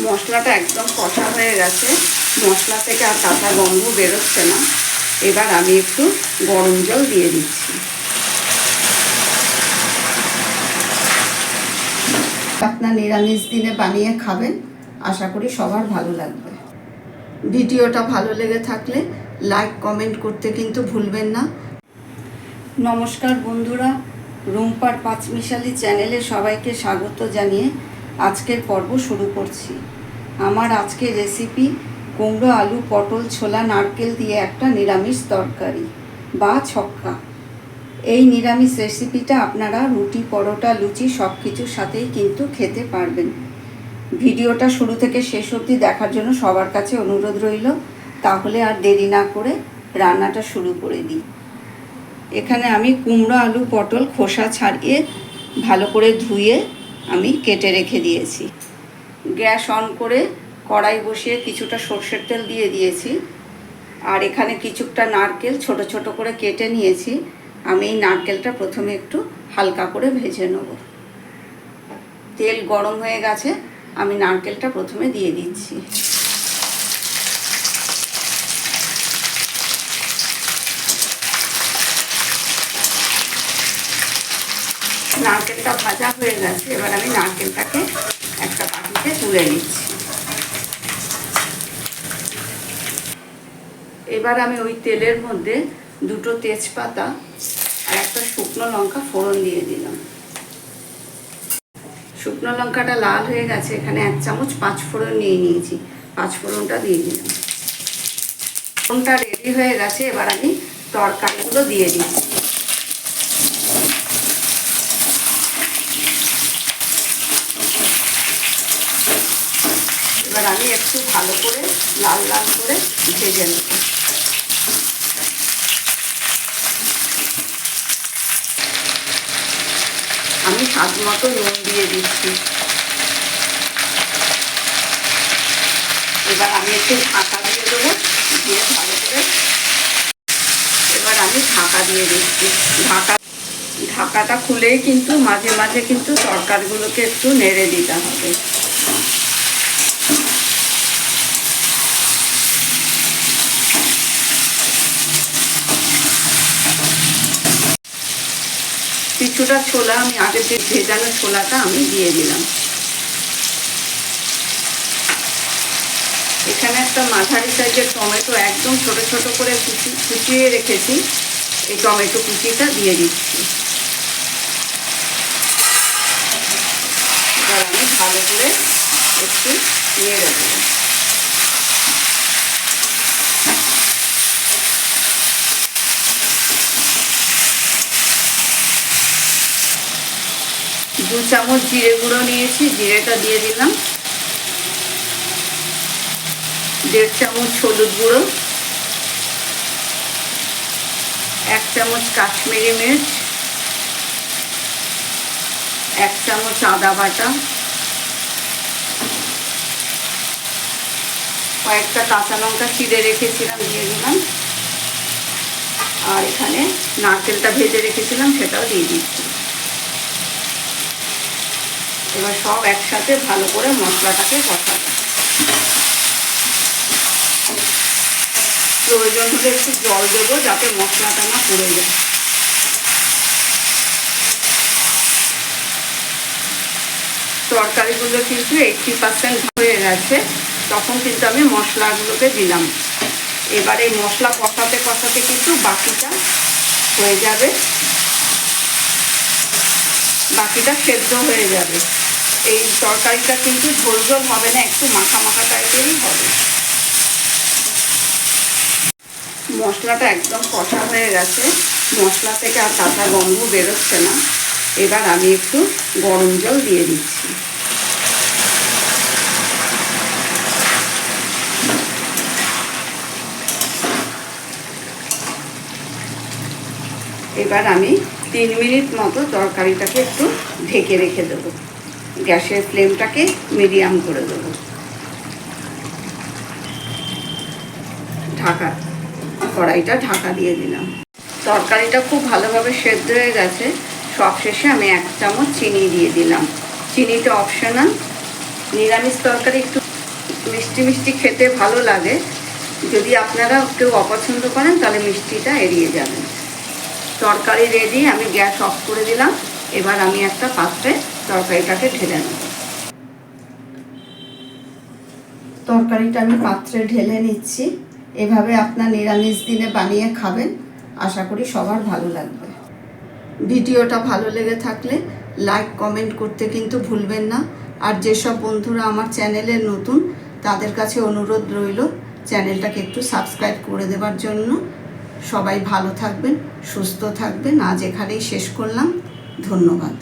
মশলাটা একদম কষা হয়ে গেছে। মশলা থেকে আর কাঁচা গন্ধ বেরোচ্ছে না। এবার আমি একটু গরম জল দিয়ে দিচ্ছি। আপনার নিরামিষ দিনে বানিয়ে খাবেন। আশা করি সবার ভালো লাগবে। ভিডিওটা ভালো লেগে থাকলে লাইক, কমেন্ট করতে কিন্তু ভুলবেন না। নমস্কার বন্ধুরা। রুম্পার পাঁচমিশালি চ্যানেলে সবাইকে স্বাগত জানিয়ে আজকের পর্ব শুরু করছি। আমার আজকের রেসিপি কুমড়ো, আলু, পটল, ছোলা, নারকেল দিয়ে একটা নিরামিষ তরকারি বা ছক্কা। এই নিরামিষ রেসিপিটা আপনারা রুটি, পরোটা, লুচি সব কিছুর সাথেই কিন্তু খেতে পারবেন। ভিডিওটা শুরু থেকে শেষ অবধি দেখার জন্য সবার কাছে অনুরোধ রইল। তাহলে আর দেরি না করে রান্নাটা শুরু করে দিই। এখানে আমি কুমড়ো, আলু, পটল, খোসা ছাড়িয়ে ভালো করে ধুয়ে আমি কেটে রেখে দিয়েছি। গ্যাস অন করে কড়াই বসিয়ে কিছুটা সর্ষের তেল দিয়ে দিয়েছি। আর এখানে কিছুটা নারকেল ছোট ছোট করে কেটে নিয়েছি। আমি এই নারকেলটা প্রথমে একটু হালকা করে ভেজে নেব। তেল গরম হয়ে গেছে, আমি নারকেলটা প্রথমে দিয়ে দিচ্ছি। নারকেলটা ভাজা হয়ে গেছে, এবার আমি নারকেলটাকে একটা বাটিতে তুলে নিচ্ছি। এবার আমি ওই তেলের মধ্যে দুটো তেজপাতা আর একটা শুকনো লঙ্কা ফোড়ন দিয়ে দিলাম। শুকনো লঙ্কাটা লাল হয়ে গেছে, এখানে এক চামচ পাঁচ ফোড়ন নিয়ে নিয়েছি। পাঁচ ফোড়নটা দিয়ে দিলাম। ফোড়নটা রেডি হয়ে গেছে, এবার আমি তরকারিগুলো দিয়ে দিচ্ছি। এবার আমি একটু ভালো করে লাল লাল করে ভেজে নেব। আমি স্বাদ মতো নুন দিয়ে দিচ্ছি। এবার আমি একটু ঢাকা দিয়ে দেবো, দিয়ে ভালো করে এবার আমি ঢাকা দিয়ে দিচ্ছি। ঢাকা, ঢাকাটা খুলেই কিন্তু মাঝে মাঝে কিন্তু তরকারিগুলোকে একটু নেড়ে দিতে হবে। কিছুটা ছোলা, আমি আগে যে ভেজানো ছোলাটা আমি দিয়ে দিলাম। এখানে একটা মাঝারি সাইজের টমেটো একদম ছোট ছোট করে কুচি, কুচিয়ে রেখেছি। এই টমেটো কুচিটা দিয়ে দিচ্ছি। এবার আমি ভালো করে একটু নিয়ে দেবো। চামচ জিরে গুঁড়ো নিয়েছি, জিরেটা দিয়ে দিলাম। দেড় চামচ হলুদ গুঁড়ো, এক চামচ কাশ্মীরি মির্চ, এক চামচ আদা বাটা, কয়েকটা কাঁচা লঙ্কা চিড়ে রেখেছিলাম, দিয়ে দিলাম। আর এখানে নারকেলটা ভেজে রেখেছিলাম, সেটাও দিয়ে দিচ্ছি। এবার সব একসাথে ভালো করে মশলাটাকে কষাবো। প্রয়োজন হলে একটু জল দেবো যাতে মশলাটা না পুড়ে যায়। তরকারিগুলো কিন্তু এইটটি পার্সেন্ট হয়ে গেছে, তখন কিন্তু আমি মশলাগুলোকে দিলাম। এবার এই মশলা কষাতে কষাতে কিন্তু বাকিটা হয়ে যাবে। বাকিটা সেদ্ধ হয়ে যাবে। এই তরকারিটা কিন্তু ঝোল ঝোল হবে না, একটু মাখা মাখা টাইপেরই হবে। মশলাটা একদম কষা হয়ে গেছে। মশলা থেকে আর কাঁচা গন্ধ বেরোচ্ছে না। এবার আমি একটু গরম জল দিয়ে দিচ্ছি। এবার আমি তিন মিনিট মতো তরকারিটাকে একটু ঢেকে রেখে দেবো। গ্যাসের ফ্লেমটাকে মিডিয়াম করে দেবো। ঢাকা, কড়াইটা ঢাকা দিয়ে দিলাম। তরকারিটা খুব ভালোভাবে সেদ্ধ হয়ে গেছে। সবশেষে আমি এক চামচ চিনি দিয়ে দিলাম। চিনিটা অপশনাল নিরামিষ তরকারি একটু মিষ্টি মিষ্টি খেতে ভালো লাগে। যদি আপনারা কেউ অপছন্দ করেন, তাহলে মিষ্টিটা এড়িয়ে যাবেন। তরকারি রেডি আমি গ্যাস অফ করে দিলাম। এবার আমি একটা পাত্রে তরকারিটাকে ঢেলে নেব। তরকারিটা আমি পাত্রে ঢেলে নিচ্ছি। এভাবে আপনার নিরামিষ দিনে বানিয়ে খাবেন। আশা করি সবার ভালো লাগবে। ভিডিওটা ভালো লেগে থাকলে লাইক, কমেন্ট করতে কিন্তু ভুলবেন না। আর যেসব বন্ধুরা আমার চ্যানেলে নতুন, তাদের কাছে অনুরোধ রইল চ্যানেলটাকে একটু সাবস্ক্রাইব করে দেওয়ার জন্য। সবাই ভালো থাকবেন, সুস্থ থাকবেন। আজ এখানেই শেষ করলাম। ধন্যবাদ।